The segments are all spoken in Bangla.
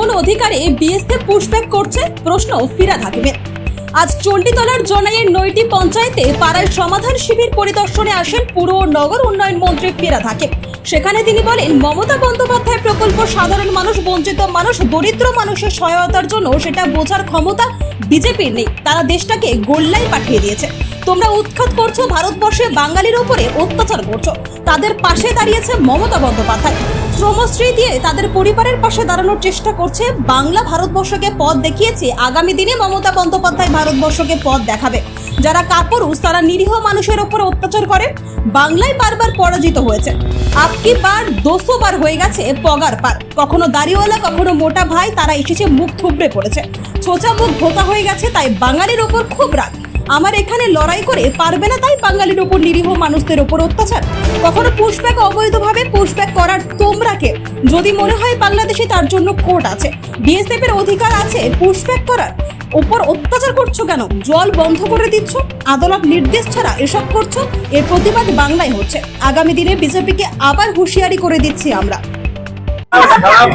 অধিকারে বিএসএফ পুশব্যাক করছে? প্রশ্ন ফিরাদ হাকিমের। আজ চণ্ডীতলার জনাইয়ের নয়টি পঞ্চায়েতে পাড়ায় সমাধান শিবির পরিদর্শনে আসেন পুর নগর উন্নয়ন মন্ত্রী ফিরাদ হাকিম। সেখানে তিনি বলেন, মমতা বন্দ্যোপাধ্যায় প্রকল্প সাধারণ মানুষ, বঞ্চিত মানুষ, দরিদ্র মানুষের সহায়তার জন্য সেটা বোঝার ক্ষমতা বিজেপির নেই। তারা দেশটাকে গোল্লাই পাঠিয়ে দিয়েছে। তোমরা উৎখাত করছ ভারতবর্ষে বাঙালির ওপরে অত্যাচার করছ। তাদের পাশে দাঁড়িয়েছে মমতা বন্দ্যোপাধ্যায়। শ্রমশ্রী দিয়ে তাদের পরিবারের পাশে দাঁড়ানোর চেষ্টা করছে বাংলা ভারতবর্ষকে পথ দেখিয়েছে। আগামী দিনে মমতা বন্দ্যোপাধ্যায় ভারতবর্ষকে পথ দেখাবে। যারা কাপুরুষ, তারা নিরীহ মানুষের ওপর অত্যাচার করে। বাংলায় বারবার পরাজিত হয়েছে। আপকি বার দোষো বার হয়ে গেছে পগার পার। কখনো দাড়িওয়ালা, কখনো মোটা ভাই, তারা এসেছে মুখ থুবড়ে পড়েছে। ছোচা মুখ ভোতা হয়ে গেছে, তাই বাঙালির ওপর খুব রাগ। আমার এখানে লড়াই করে পারবে না তাই বাঙালির ওপর নিরীহ মানুষদের ওপর অত্যাচার। কখনো পুশব্যাক অবৈধভাবে পুশব্যাক করার তোমরাকে যদি মনে হয় বাংলাদেশে তার জন্য কোর্ট আছে বিএসএফ এর অধিকার আছে পুশব্যাক করার ওপর অত্যাচার করছ কেন? জল বন্ধ করে দিচ্ছ, আদালত নির্দেশ ছাড়া এসব করছ, এর প্রতিবাদ বাংলায় হচ্ছে। আগামী দিনে বিজেপিকে আবার হুঁশিয়ারি করে দিচ্ছি আমরা।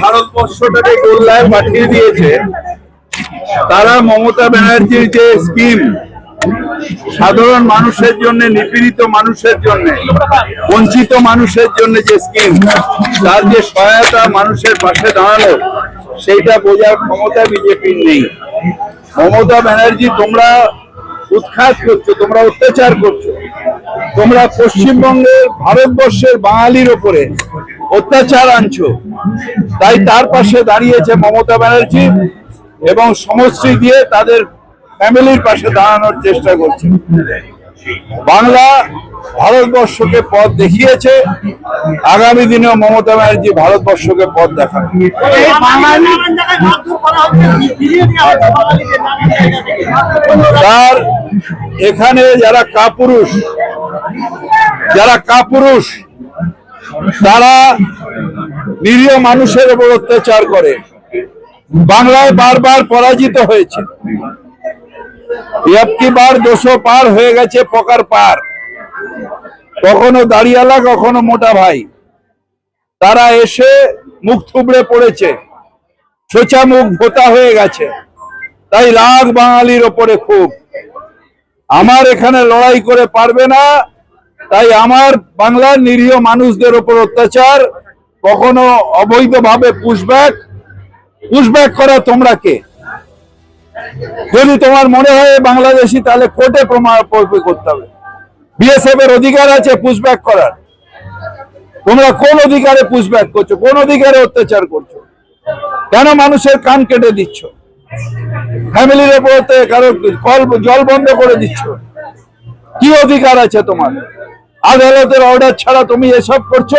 ভারতবর্ষটাকে গোল্লায় পাঠিয়ে দিয়েছে, তারা মমতা ব্যানার্জির যে স্কিম সাধারণ মানুষের জন্য, নিপীড়িত মানুষের জন্য, বঞ্চিত মানুষের জন্য যে স্কিম তার যে সহায়তা মানুষের পাশে দাঁড়াল, সেইটা বোঝার ক্ষমতা বিজেপির নেই। মমতা ব্যানার্জি, তোমরা উৎখাত করছ, তোমরা অত্যাচার করছ। তোমরা পশ্চিমবঙ্গের, ভারতবর্ষের বাঙালির ওপরে অত্যাচার আনছো। তাই তার পাশে দাঁড়িয়েছে মমতা ব্যানার্জি এবং সমশ্রী দিয়ে তাদের ফ্যামিলির পাশে দাঁড়ানোর চেষ্টা করছে। বাংলা ভারতবর্ষকে পথ দেখিয়েছে। আগামী দিনেও মমতা ব্যানার্জি ভারতবর্ষকে পথ দেখাবে। তার এখানে যারা কাপুরুষ যারা কাপুরুষ তারা নিরীহ মানুষের উপর অত্যাচার করে। বাংলায় বারবার পরাজিত হয়েছে। বার দুশো পার হয়ে গেছে পকার পার। কখনো দাঁড়িয়ালা, কখনো মোটা ভাই। তারা এসে মুখ থুবড়ে পড়েছে। সোচা মুখ ভোতা হয়ে গেছে। তাই রাগ বাঙালির ওপরে খুব। আমার এখানে লড়াই করে পারবে না। তাই আমার বাংলার নিরীহ মানুষদের ওপর অত্যাচার। কখনো অবৈধভাবে পুশব্যাক পুশব্যাক করা তোমরা কে? যদি তোমার মনে হয় বাংলাদেশি, তাহলে কোর্টে প্রমাণ করতে হবে। বিএসএফ এর অধিকার আছে পুশব্যাক করার। তোমরা কোন অধিকারে পুশব্যাক করছ, কোন অধিকারে অত্যাচার করছ? কেন মানুষের কান কেটে দিচ্ছ? ফ্যামিলির উপরতে কারও কল জল বন্ধ করে দিচ্ছ? কি অধিকার আছে তোমার? আদালতের অর্ডার ছাড়া তুমি এসব করছ?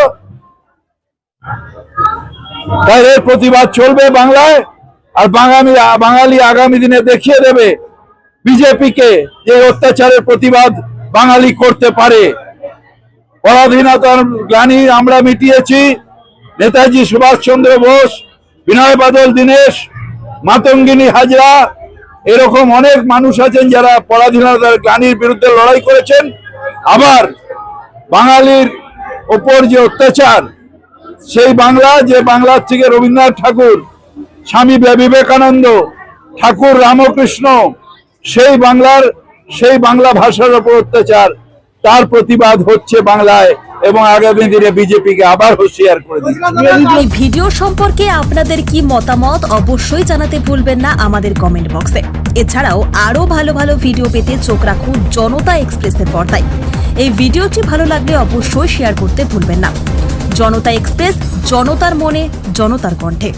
তাই এর প্রতিবাদ চলবে বাংলায়? আর বাঙালি বাঙালি আগামী দিনে দেখিয়ে দেবে বিজেপিকে যে অত্যাচারের প্রতিবাদ বাঙালি করতে পারে। পরাধীনতার গ্লানি আমরা মিটিয়েছি। নেতাজি সুভাষচন্দ্র বোস, বিনয় বাদল, দীনেশ, মাতঙ্গিনী হাজরা, এরকম অনেক মানুষ আছেন যারা পরাধীনতার গ্লানির বিরুদ্ধে লড়াই করেছেন। আবার বাঙালির ওপর যে অত্যাচার, সেই বাংলা, যে বাংলার থেকে রবীন্দ্রনাথ ঠাকুর স্বামী বিবেকানন্দ, ঠাকুর রামকৃষ্ণ, সেই বাংলার, সেই বাংলা ভাষার ওপর অত্যাচার। তার প্রতিবাদ হচ্ছে বাংলায় এবং আগামী দিনে বিজেপিকে আবার হুঁশিয়ার করে এই ভিডিও সম্পর্কে আপনাদের কি মতামত অবশ্যই জানাতে ভুলবেন না আমাদের কমেন্ট বক্সে এছাড়াও আরও ভালো ভালো ভিডিও পেতে চোখ রাখুন জনতা এক্সপ্রেসের পর্দায়। এই ভিডিওটি ভালো লাগলে অবশ্যই শেয়ার করতে ভুলবেন না। জনতা এক্সপ্রেস, জনতার মনে, জনতার কণ্ঠে।